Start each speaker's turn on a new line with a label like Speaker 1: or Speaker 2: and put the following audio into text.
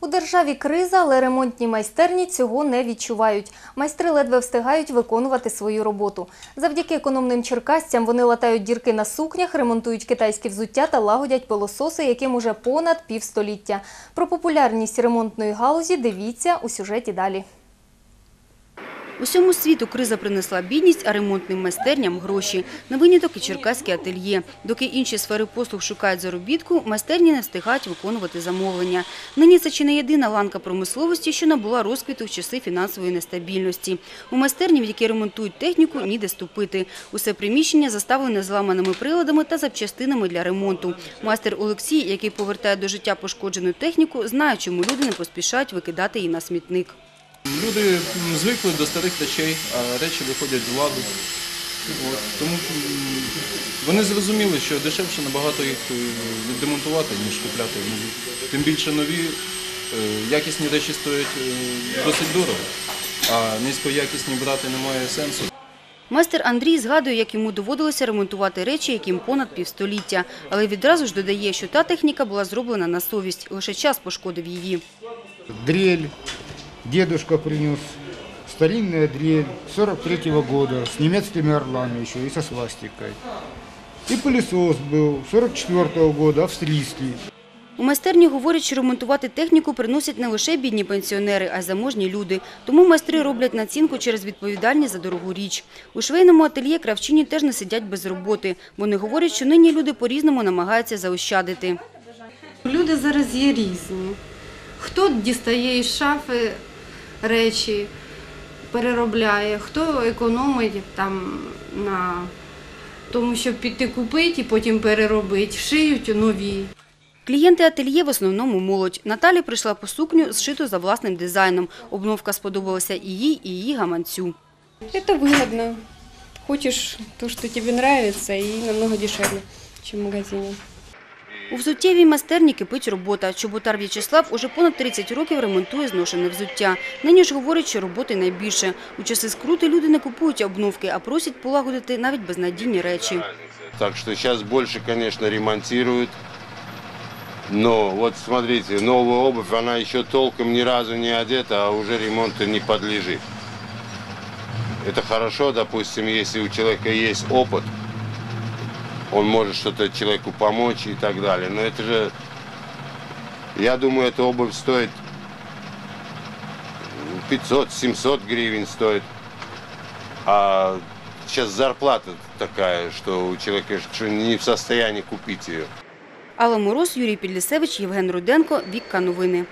Speaker 1: У державі криза, але ремонтні майстерні цього не відчувають. Майстри ледве встигають виконувати свою роботу. Завдяки економним черкасцям вони латають дірки на сукнях, ремонтують китайські взуття та лагодять пилососи, яким уже понад півстоліття. Про популярність ремонтної галузі дивіться у сюжеті далі.
Speaker 2: Усьому світу криза принесла бідність, а ремонтним майстерням – гроші. На виняток і черкаське ательє. Доки інші сфери послуг шукають заробітку, майстерні не встигають виконувати замовлення. Нині це чи не єдина ланка промисловості, що набула розквіту в часи фінансової нестабільності. У майстерні, в якій ремонтують техніку, ніде ступити. Усе приміщення заставлене зламаними приладами та запчастинами для ремонту. Майстер Олексій, який повертає до життя пошкоджену техніку, знає, чому люди не поспішають викидати її на смітник.
Speaker 3: Люди звикли до старих речей, а речі виходять з ладу. От. Тому вони зрозуміли, що дешевше набагато їх е, відремонтувати, ніж купляти нові. Тим більше нові е, якісні речі стоять е, досить дорого, а низькоякісні брати немає сенсу.
Speaker 2: Майстер Андрій згадує, як йому доводилося ремонтувати речі, яким понад півстоліття. Але відразу ж додає, що та техніка була зроблена на совість, лише час пошкодив її.
Speaker 4: Дрель. Дедушка принес. Старинная дрель 43 года с немецкими орлами еще и со свастикой. И пылесос был 44 года, австрийский.
Speaker 2: У майстерні говорять, що ремонтувати техніку приносять не лише бідні пенсіонери, а й заможні люди. Тому майстри роблять націнку через відповідальність за дорогу річ. У швейному ательє кравчині теж не сидять без роботи. Вони говорять, що нині люди по-різному намагаються заощадити.
Speaker 5: Люди зараз є різні. Хто дістає із шафи речі, переробляє, хто економить там на тому, щоб піти купити і потім переробити, шиють нові.
Speaker 2: Клієнти ательє в основному молодь. Наталі прийшла по сукню, зшиту за власним дизайном. Обновка сподобалася і їй, і її гаманцю.
Speaker 6: Это выгодно. Хочешь то, что тебе нравится, и намного дешевле, чем в магазине.
Speaker 2: У взуттєвій майстерні кипить робота. Чоботар В'ячеслав уже понад 30 років ремонтує зношене взуття. Нині ж говорить, що роботи найбільше. У часи скрути люди не купують обновки, а просять полагодити навіть безнадійні речі.
Speaker 7: Так что сейчас больше, конечно, ремонтируют. Но вот смотрите, новая обувь, она еще толком ни разу не одета, а уже ремонту не подлежит. Это хорошо, допустим, если у человека есть опыт, он может что-то человеку помочь и так далее. Но это же, я думаю, эта обувь стоит 500-700 гривен стоит. А сейчас зарплата такая, что у человека что не в состоянии купить ее.
Speaker 2: Алла Мороз, Юрій Підлісевич, Євген Руденко, Вікка Новини.